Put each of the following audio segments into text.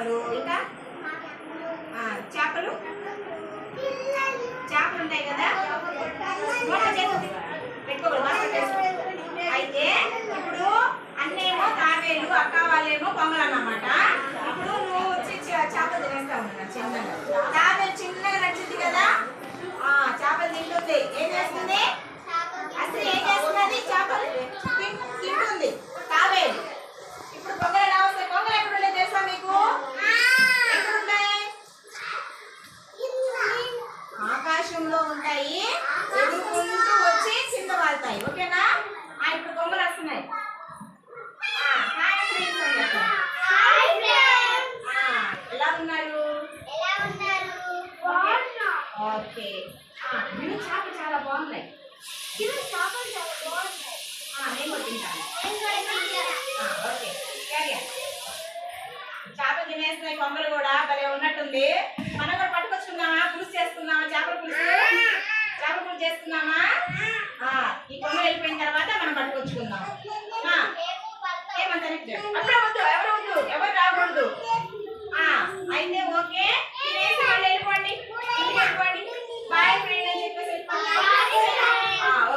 చేపలు ఇంకా? చేపలు? చేపలు ఉంటాయి కదా? మూట అయితే ఇప్పుడు ఆకాశంలో ఉంటాయి. ఎదుర్కొంటూ వచ్చి కింద వాళ్తాయి ఓకేనా? ఆ, ఇప్పుడు బొమ్మలు వస్తున్నాయి. ఎలా ఉన్నారు? ఓకే. ఆ, మీరు చేపలు చాలా బాగున్నాయి. నేను. చేపలు తినేస్తున్నాయి కొంగలు కూడా. భలే ఉన్నట్టుంది. మనం కూడా పట్టుకొచ్చుకుందామా? పులుసు చేపల పులుసు చేపల అప్పుడే వద్దు ఎవరు వద్దు ఎవరు రాకూడదు. అయితే ఓకే. తినేసి వాళ్ళు వెళ్ళిపోండి. ఇంటికి వెళ్ళిపోండి. బాయ్ ఫ్రెండ్ అని చెప్పేసి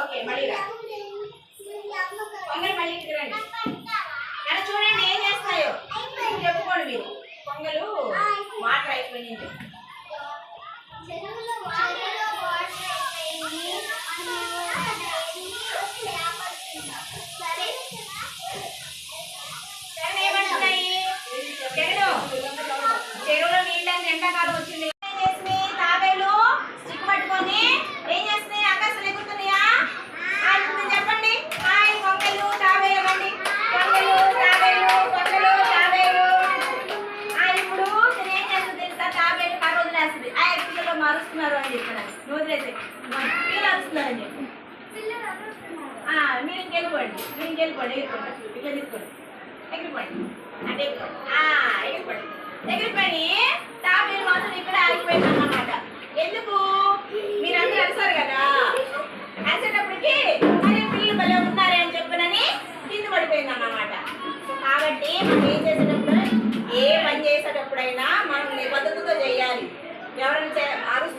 ఓకే మళ్ళీ రా. మళ్ళీ ఇక్కడికి రండి. చూడండి ఏం చేస్తాయో చెప్పుకోండి మీరు. పొంగలు వాటర్ వస్తున్నారని చెప్పి మీరు ఇంకెళ్ళిపోండి మీరు ఇంకెళ్ళిపోండి ఎగిరిపోండి ఇట్లా తీసుకోండి. ఎగిరిపోండి అంటే ఎగిరిపోండి. ఆ, ఎగిరిపోండి ఎగిరిపోయి తాబేలు మాత్రం ఇక్కడ ఆగిపోయింది అన్నమాట ఎందుకు? మీరందరూ అరిసారు కదా? అరిసేటప్పటికి అరే పిల్లలు భలే ఉన్నారే అని చెప్పినని కింద పడిపోయింది అన్నమాట కాబట్టి మనం ఏం చేసేటప్పుడు ఏ పని చేసేటప్పుడైనా మనం నిబద్ధతతో చేయాలి. ఎవరైనా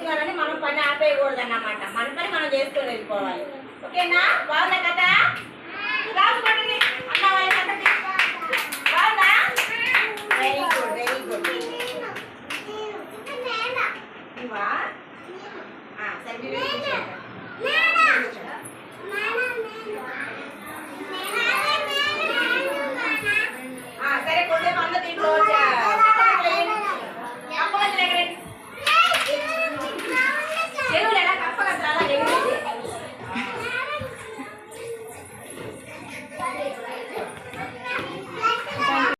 చేస్తున్నారని మనం పని ఆపేయకూడదు అన్నమాట మన పని మనం చేసుకుని వెళ్ళిపోవాలి. ఓకేనా? బాగుందా కదా కథ సరే కొద్దిగా అందరూ ఇంట్లో వచ్చా?